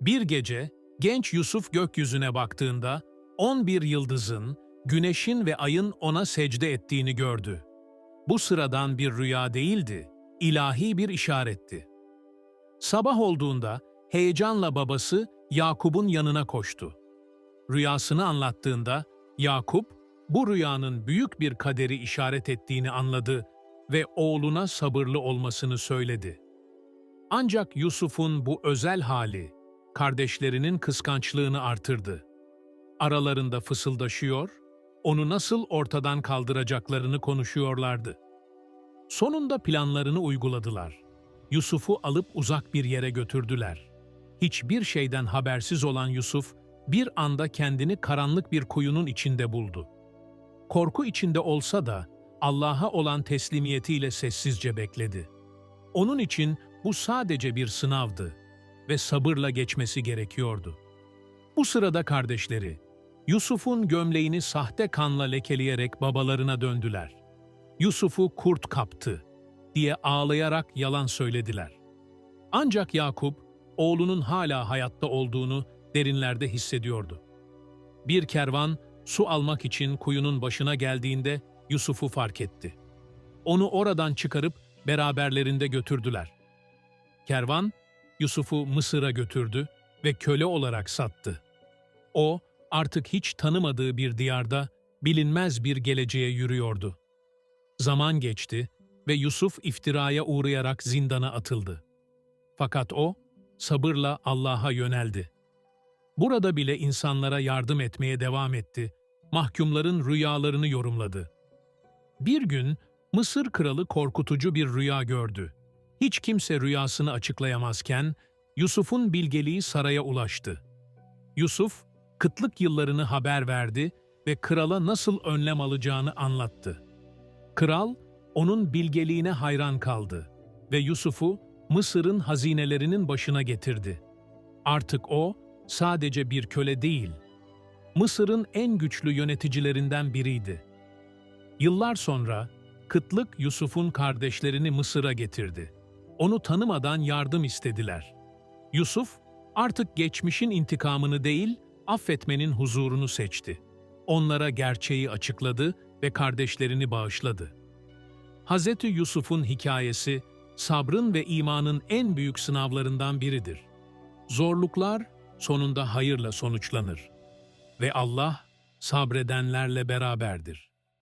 Bir gece genç Yusuf gökyüzüne baktığında 11 yıldızın, güneşin ve ayın ona secde ettiğini gördü. Bu sıradan bir rüya değildi, ilahi bir işaretti. Sabah olduğunda heyecanla babası Yakup'un yanına koştu. Rüyasını anlattığında Yakup bu rüyanın büyük bir kaderi işaret ettiğini anladı ve oğluna sabırlı olmasını söyledi. Ancak Yusuf'un bu özel hali kardeşlerinin kıskançlığını artırdı. Aralarında fısıldaşıyor, onu nasıl ortadan kaldıracaklarını konuşuyorlardı. Sonunda planlarını uyguladılar. Yusuf'u alıp uzak bir yere götürdüler. Hiçbir şeyden habersiz olan Yusuf, bir anda kendini karanlık bir kuyunun içinde buldu. Korku içinde olsa da Allah'a olan teslimiyetiyle sessizce bekledi. Onun için bu sadece bir sınavdı ve sabırla geçmesi gerekiyordu. Bu sırada kardeşleri, Yusuf'un gömleğini sahte kanla lekeleyerek babalarına döndüler. Yusuf'u kurt kaptı diye ağlayarak yalan söylediler. Ancak Yakup, oğlunun hala hayatta olduğunu derinlerde hissediyordu. Bir kervan su almak için kuyunun başına geldiğinde Yusuf'u fark etti. Onu oradan çıkarıp beraberlerinde götürdüler. Kervan, Yusuf'u Mısır'a götürdü ve köle olarak sattı. O, artık hiç tanımadığı bir diyarda bilinmez bir geleceğe yürüyordu. Zaman geçti ve Yusuf iftiraya uğrayarak zindana atıldı. Fakat o, sabırla Allah'a yöneldi. Burada bile insanlara yardım etmeye devam etti, mahkumların rüyalarını yorumladı. Bir gün Mısır kralı korkutucu bir rüya gördü. Hiç kimse rüyasını açıklayamazken Yusuf'un bilgeliği saraya ulaştı. Yusuf, kıtlık yıllarını haber verdi ve krala nasıl önlem alacağını anlattı. Kral, onun bilgeliğine hayran kaldı ve Yusuf'u Mısır'ın hazinelerinin başına getirdi. Artık o, sadece bir köle değil, Mısır'ın en güçlü yöneticilerinden biriydi. Yıllar sonra kıtlık Yusuf'un kardeşlerini Mısır'a getirdi. Onu tanımadan yardım istediler. Yusuf artık geçmişin intikamını değil, affetmenin huzurunu seçti. Onlara gerçeği açıkladı ve kardeşlerini bağışladı. Hz. Yusuf'un hikayesi, sabrın ve imanın en büyük sınavlarından biridir. Zorluklar sonunda hayırla sonuçlanır ve Allah sabredenlerle beraberdir.